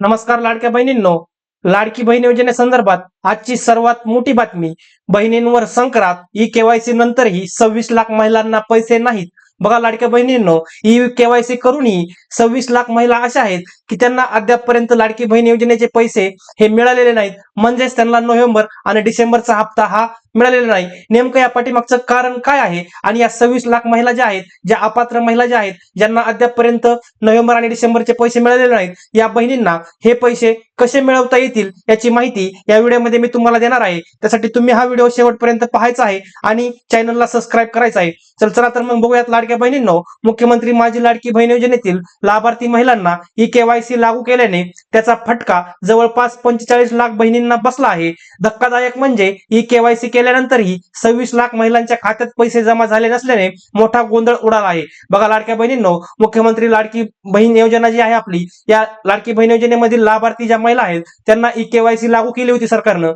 नमस्कार लाडक्या बहिणींनो. लाडकी बहीण योजनेसंदर्भात आजची सर्वात मोठी बातमी बहिणींवर संक्रांत ई केवायसी नंतरही सव्वीस लाख महिलांना पैसे नाहीत. बघा लाडक्या बहिणींनो ई केवायसी करूनही सव्वीस लाख महिला अशा आहेत की त्यांना अद्यापपर्यंत लाडकी बहीण योजनेचे पैसे हे मिळालेले नाहीत. म्हणजेच त्यांना नोव्हेंबर आणि डिसेंबरचा हप्ता हा मिळालेला नाही. नेमकं या पाठीमागचं कारण काय आहे? आणि या सव्वीस लाख महिला ज्या आहेत ज्या अपात्र महिला ज्या आहेत ज्यांना अद्यापपर्यंत नोव्हेंबर आणि डिसेंबरचे पैसे मिळालेले नाहीत या बहिणींना हे पैसे कसे मिळवता येतील याची माहिती या व्हिडिओमध्ये मी तुम्हाला देणार आहे. त्यासाठी तुम्ही हा व्हिडिओ शेवटपर्यंत पाहायचा आहे आणि चॅनलला सबस्क्राईब करायचा आहे. चल चला तर मग बघूयात लाडक्या बहिणींनो. मुख्यमंत्री माझी लाडकी बहीण योजनेतील लाभार्थी महिलांना ई केवायसी लागू केल्याने त्याचा फटका जवळपास पंचेचाळीस लाख बहिणींना बसला आहे. धक्कादायक म्हणजे ई केवायसी केल्यानंतरही सव्वीस लाख महिलांच्या खात्यात पैसे जमा झाले नसल्याने मोठा गोंधळ उडाला आहे. बघा लाडक्या बहिणींनो मुख्यमंत्री लाडकी बहीण योजना जी आहे आपली या लाडकी बहीण योजनेमधील लाभार्थी ज्या महिला आहेत त्यांना ई केवायसी लागू केली होती सरकारनं.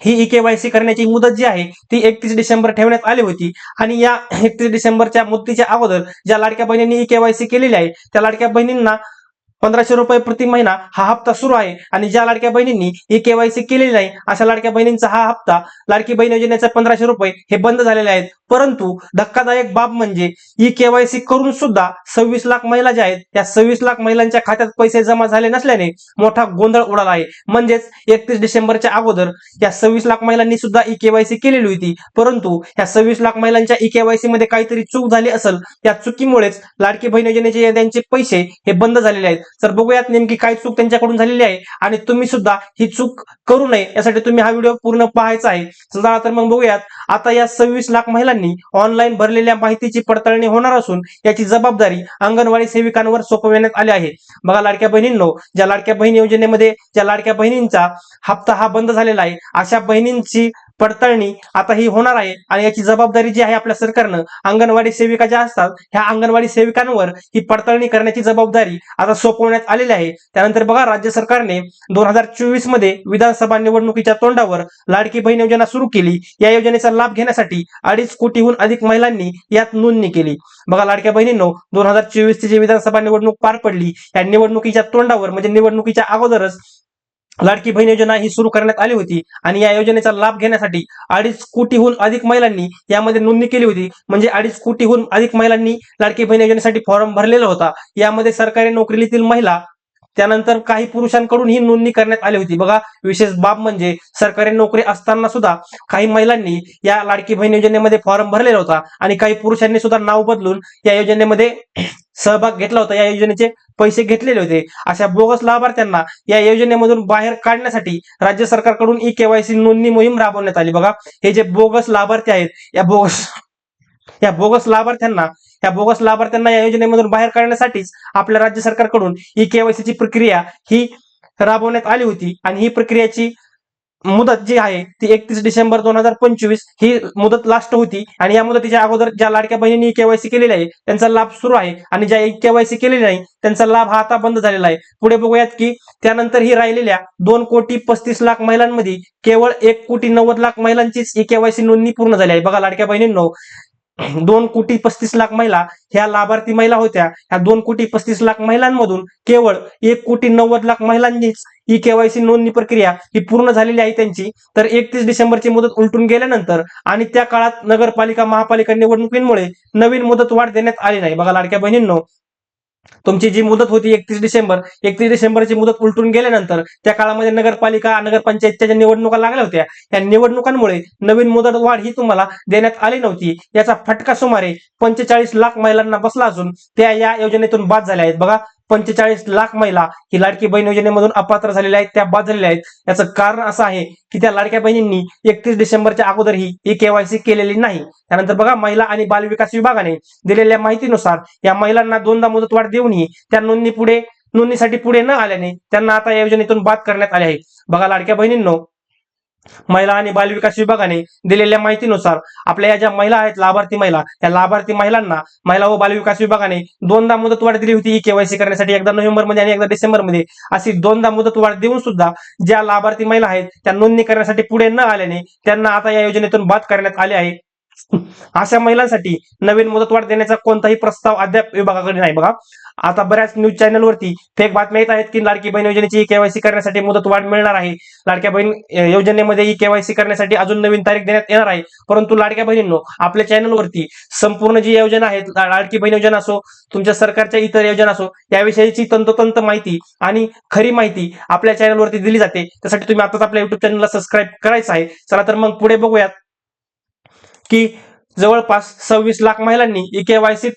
ही ई केवायसी करण्याची मुदत जी आहे ती एकतीस डिसेंबर ठेवण्यात आली होती. आणि या एकतीस डिसेंबरच्या मुदतीच्या अगोदर ज्या लाडक्या बहिणींनी ई केवायसी केलेली आहे त्या लाडक्या बहिणींना पंधराशे रुपये प्रति महिना हा हप्ता सुरू आहे. आणि ज्या लाडक्या बहिणींनी ई केवायसी केलेली नाही अशा लाडक्या बहिणींचा हा हप्ता लाडकी बहीण योजनेचा पंधराशे रुपये हे बंद झालेले आहेत. परंतु धक्कादायक बाब म्हणजे ई केवायसी करून सुद्धा सव्वीस लाख महिला ज्या आहेत त्या सव्वीस लाख महिलांच्या खात्यात पैसे जमा झाले नसल्याने मोठा गोंधळ उडाला आहे. म्हणजेच एकतीस डिसेंबरच्या अगोदर या सव्वीस लाख महिलांनी सुद्धा ई केवायसी केलेली होती. परंतु या सव्वीस लाख महिलांच्या ई केवायसी मध्ये काहीतरी चूक झाली असेल त्या चुकीमुळेच लाडकी बहीण योजनेचे त्यांचे पैसे हे बंद झालेले आहेत. तर बघूयात नेमकी काय चूक त्यांच्याकडून झालेली आहे. आणि तुम्ही सुद्धा ही चूक करू नये यासाठी तुम्ही हा व्हिडिओ पूर्ण पाहायचा आहे. चला तर मग बघूयात. आता या सव्वीस लाख महिलांनी ऑनलाईन भरलेल्या माहितीची पडताळणी होणार असून याची जबाबदारी अंगणवाडी सेविकांवर सोपविण्यात आली आहे. बघा लाडक्या बहिणींनो ज्या लाडक्या बहीण योजनेमध्ये ज्या लाडक्या बहिणींचा हप्ता हा बंद झालेला आहे अशा बहिणींची पडताळणी आता ही होणार आहे आणि याची जबाबदारी जी आहे आपल्या सरकारनं अंगणवाडी सेविका ज्या असतात ह्या अंगणवाडी सेविकांवर ही पडताळणी करण्याची जबाबदारी आता सोपवण्यात आलेली आहे. त्यानंतर बघा राज्य सरकारने दोन हजार चोवीसमध्ये विधानसभा निवडणुकीच्या तोंडावर लाडकी बहीण योजना सुरू केली. या योजनेचा लाभ घेण्यासाठी अडीच कोटीहून अधिक महिलांनी यात नोंदणी केली. बघा लाडक्या बहिणींनो दोन हजार चोवीस ची जी विधानसभा निवडणूक पार पडली या निवडणुकीच्या तोंडावर म्हणजे निवडणुकीच्या अगोदरच लाडकी बहीण योजना ही सुरू करण्यात आली होती आणि या योजनेचा लाभ घेण्यासाठी अडीच कोटीहून अधिक महिलांनी यामध्ये नोंदणी केली होती. म्हणजे अडीच कोटीहून अधिक महिलांनी लाडकी बहीण योजनेसाठी फॉर्म भरलेला होता. यामध्ये सरकारी नोकरीतील महिला त्यानंतर काही पुरुषांकडून ही नोंदणी करण्यात आली होती. बघा विशेष बाब म्हणजे सरकारी नोकरी असताना सुद्धा काही महिलांनी या लाडकी बहीण योजनेमध्ये फॉर्म भरलेला होता आणि काही पुरुषांनी सुद्धा नाव बदलून या योजनेमध्ये सहभाग घेतला होता या योजनेचे पैसे घेतलेले होते. अशा बोगस लाभार्थ्यांना या योजनेमधून बाहेर काढण्यासाठी राज्य सरकारकडून ई केवायसी नोंदणी मोहीम राबवण्यात आली. बघा हे जे बोगस लाभार्थी आहेत या बोगस या बोगस लाभार्थ्यांना या बोगस लाभार्थ्यांना या योजनेमधून बाहेर काढण्यासाठीच आपल्या राज्य सरकारकडून ई केवायसीची प्रक्रिया ही राबवण्यात आली होती. आणि ही प्रक्रियाची मुदत जी आहे ती एकतीस डिसेंबर दोन हजार पंचवीस ही मुदत लास्ट होती. आणि या मुदतीच्या अगोदर ज्या लाडक्या बहिणींनी केवायसी केलेली आहे त्यांचा लाभ सुरू आहे. आणि ज्या केवायसी केलेली नाही त्यांचा लाभ हा आता बंद झालेला आहे. पुढे बघूयात की त्यानंतर ही राहिलेल्या दोन कोटी पस्तीस लाख महिलांमध्ये केवळ एक कोटी नव्वद लाख महिलांचीच ई केवायसी नोंदणी पूर्ण झाली आहे. बघा लाडक्या बहिणींनो दोन कोटी पस्तीस लाख महिला ह्या लाभार्थी महिला होत्या. ह्या दोन कोटी पस्तीस लाख महिलांमधून केवळ एक कोटी नव्वद लाख महिलांनीच ई केवायसी नोंदणी प्रक्रिया ही पूर्ण झालेली आहे त्यांची. तर एकतीस डिसेंबरची मुदत उलटून गेल्यानंतर आणि त्या काळात नगरपालिका महापालिका निवडणुकींमुळे नवीन मुदत वाढ देण्यात आली नाही. बघा लाडक्या बहिणींनो तुमची जी मुदत होती एकतीस डिसेंबर एकतीस डिसेंबरची मुदत उलटून गेल्यानंतर त्या काळामध्ये नगरपालिका नगरपंचायतच्या ज्या निवडणुका लागल्या होत्या या निवडणुकांमुळे नवीन मुदत वाढ ही तुम्हाला देण्यात आली नव्हती. याचा फटका सुमारे पंचेचाळीस लाख महिलांना बसला असून त्या या योजनेतून बाद झाल्या आहेत. बघा पंचेचाळीस लाख महिला ही लाडकी बहीण योजनेमधून अपात्र झालेल्या आहेत त्या बाद झालेल्या आहेत. याचं कारण असं आहे की त्या लाडक्या बहिणींनी एकतीस डिसेंबरच्या अगोदर ही ई केवायसी केलेली नाही. त्यानंतर बघा महिला आणि बालविकास विभागाने दिलेल्या माहितीनुसार या महिलांना दोनदा मुदतवाढ देऊनही त्या नोंदणी पुढे नोंदणीसाठी पुढे न आल्याने त्यांना आता या योजनेतून बाद करण्यात आले आहे. बघा लाडक्या बहिणींनो महिला आणि बालविकास विभागाने दिलेल्या माहितीनुसार आपल्या या ज्या महिला आहेत लाभार्थी महिला या लाभार्थी महिलांना महिला व बालविकास विभागाने दोनदा मुदतवाढ दिली होती. ई केवायसी करण्यासाठी एकदा नोव्हेंबरमध्ये आणि एकदा डिसेंबरमध्ये अशी दोनदा मुदतवाढ देऊन सुद्धा ज्या लाभार्थी महिला आहेत त्या नोंदणी करण्यासाठी पुढे न आल्याने त्यांना आता या योजनेतून बाद करण्यात आले आहे. अशा महिलांसाठी नवीन मुदतवाढ देण्याचा कोणताही प्रस्ताव अद्याप विभागाकडे नाही. बघा आता बऱ्याच न्यूज चॅनलवरती फेक बातम्या येत आहेत की लाडकी बहीण योजनेची केवायसी करण्यासाठी मुदतवाढ मिळणार आहे. लाडक्या बहीण योजनेमध्ये ही केवायसी करण्यासाठी अजून नवीन तारीख देण्यात येणार आहे. परंतु लाडक्या बहिणींनो आपल्या चॅनलवरती संपूर्ण जी योजना आहेत लाडकी बहीण योजना असो तुमच्या सरकारच्या इतर योजना असो याविषयीची तंतोतंत माहिती आणि खरी माहिती आपल्या चॅनलवरती दिली जाते. त्यासाठी तुम्ही आताच आपल्या युट्यूब चॅनलला सबस्क्राईब करायचं आहे. चला तर मग पुढे बघूयात. की जवळपास सव्वीस लाख महिलांनी ई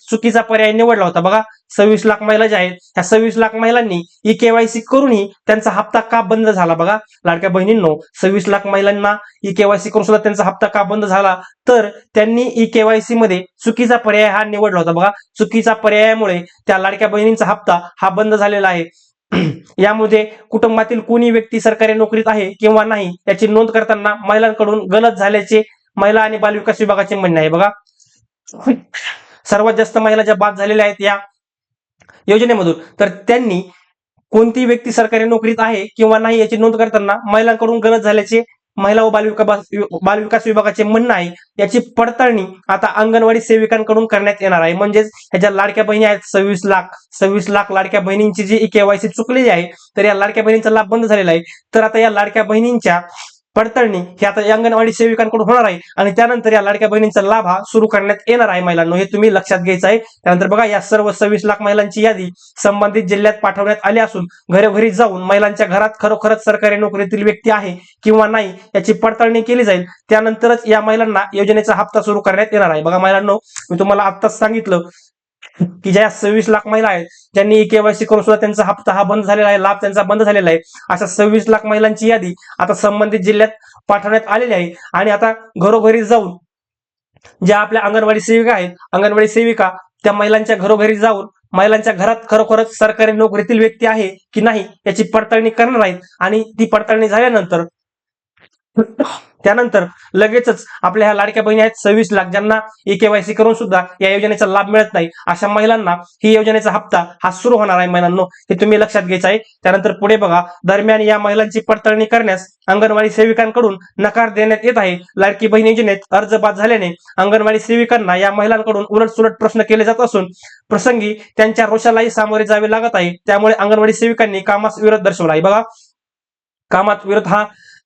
चुकीचा पर्याय निवडला होता. बघा सव्वीस लाख महिला ज्या आहेत त्या सव्वीस लाख महिलांनी ई केवायसी करूनही त्यांचा हप्ता का बंद झाला? बघा लाडक्या बहिणींनो सव्वीस लाख महिलांना ई केवायसी करून सुद्धा त्यांचा हप्ता का बंद झाला? तर त्यांनी ई केवायसी मध्ये चुकीचा पर्याय हा निवडला होता. बघा चुकीचा पर्यायामुळे त्या लाडक्या बहिणींचा हप्ता हा बंद झालेला आहे. यामध्ये कुटुंबातील कोणी व्यक्ती सरकारी नोकरीत आहे किंवा नाही याची नोंद करताना महिलांकडून गलत झाल्याचे महिला आणि बालविकास विभागाचे म्हणणे आहे. बघा. सर्वात जास्त महिला ज्या बाद झालेल्या आहेत या योजनेमधून तर त्यांनी कोणती व्यक्ती सरकारी नोकरीत आहे किंवा नाही याची नोंद करताना महिलांकडून गरज झाल्याचे महिला व बालविकास बालविकास विभागाचे म्हणणं आहे. याची पडताळणी आता अंगणवाडी सेविकांकडून करण्यात येणार आहे. म्हणजेच ह्या ज्या लाडक्या बहिणी आहेत सव्वीस लाख सव्वीस लाख लाडक्या बहिणींची जी केवायसी चुकलेली आहे तर या लाडक्या बहिणींचा लाभ बंद झालेला आहे. तर आता या लाडक्या बहिणींच्या पडताळणी ही आता अंगणवाडी सेविकांकडून होणार आहे. आणि त्यानंतर या लाडक्या बहिणींचा लाभ हा सुरू करण्यात येणार आहे महिलांनो. हे तुम्ही लक्षात घ्यायचं आहे. त्यानंतर बघा या सर्व सव्वीस लाख महिलांची यादी संबंधित जिल्ह्यात पाठवण्यात आली असून घरोघरी जाऊन महिलांच्या घरात खरोखरच सरकारी नोकरीतील व्यक्ती आहे किंवा नाही याची पडताळणी केली जाईल. त्यानंतरच या महिलांना योजनेचा हप्ता सुरू करण्यात येणार आहे. बघा महिलांनो मी तुम्हाला आत्ताच सांगितलं की ज्या सव्वीस लाख महिला आहेत ज्यांनी केवायसी करून सुद्धा त्यांचा हप्ता हा बंद झालेला आहे लाभ त्यांचा बंद झालेला आहे अशा सव्वीस लाख महिलांची यादी आता संबंधित जिल्ह्यात पाठवण्यात आलेली आहे. आणि आता घरोघरी जाऊन ज्या आपल्या अंगणवाडी सेविका आहेत अंगणवाडी सेविका त्या महिलांच्या घरोघरी जाऊन महिलांच्या घरात खरोखरच सरकारी नोकरीतील व्यक्ती आहे की नाही याची पडताळणी करणार आहेत. आणि ती पडताळणी झाल्यानंतर त्यानंतर लगेचच आपल्या ह्या लाडक्या बहिणी आहेत सव्वीस लाख. ज्यांना ई केवायसी करून सुद्धा या योजनेचा लाभ मिळत नाही अशा महिलांना ही योजनेचा हप्ता हा सुरू होणार आहे महिलांनो. हे तुम्ही लक्षात घ्यायचं आहे. त्यानंतर पुढे बघा दरम्यान या महिलांची पडताळणी करण्यास अंगणवाडी सेविकांकडून नकार देण्यात येत आहे. लाडकी बहीण योजनेत अर्ज बाद झाल्याने अंगणवाडी सेविकांना या महिलांकडून उलटसुलट प्रश्न केले जात असून प्रसंगी त्यांच्या रोषालाही सामोरे जावे लागत आहे. त्यामुळे अंगणवाडी सेविकांनी कामास विरोध दर्शवला आहे. बघा कामात विरोध हा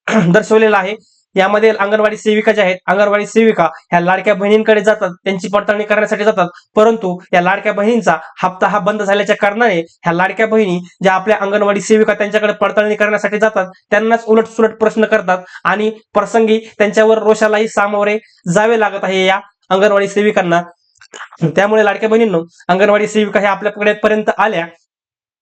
दर्शवलेला आहे. यामध्ये अंगणवाडी सेविका ज्या आहेत. अंगणवाडी सेविका ह्या लाडक्या बहिणींकडे जातात. त्यांची पडताळणी करण्यासाठी जातात. परंतु या लाडक्या बहिणींचा हप्ता हा बंद झाल्याच्या कारणाने ह्या लाडक्या बहिणी ज्या आपल्या अंगणवाडी सेविका त्यांच्याकडे पडताळणी करण्यासाठी जातात त्यांनाच उलट सुलट प्रश्न करतात आणि प्रसंगी त्यांच्यावर रोषालाही सामोरे जावे लागत आहे या अंगणवाडी सेविकांना. त्यामुळे लाडक्या बहिणींनो अंगणवाडी सेविका ह्या आपल्याकडे पर्यंत आल्या.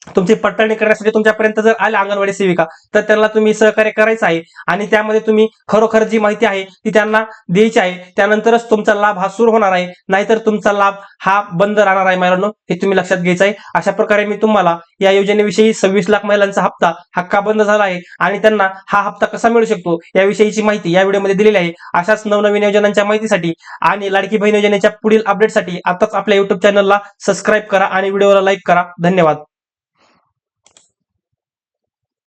तुमची पडताळणी करण्यासाठी तुमच्यापर्यंत जर आल्या अंगणवाडी सेविका तर त्यांना तुम्ही सहकार्य करायचं आहे. आणि त्यामध्ये तुम्ही खरोखर जी माहिती आहे ती त्यांना द्यायची आहे. त्यानंतरच तुमचा लाभ हा सुरू होणार आहे. नाहीतर तुमचा लाभ हा बंद राहणार आहे महिलांनो हे तुम्ही लक्षात घ्यायचं आहे. अशा प्रकारे मी तुम्हाला या योजनेविषयी सव्वीस लाख महिलांचा हप्ता हक्का बंद झाला आहे. आणि त्यांना हा हप्ता कसा मिळू शकतो याविषयीची माहिती या व्हिडिओमध्ये दिलेली आहे. अशाच नवनवीन योजनांच्या माहितीसाठी आणि लाडकी बहीण योजनेच्या पुढील अपडेटसाठी आताच आपल्या युट्यूब चॅनलला सबस्क्राईब करा आणि व्हिडिओला लाईक करा. धन्यवाद.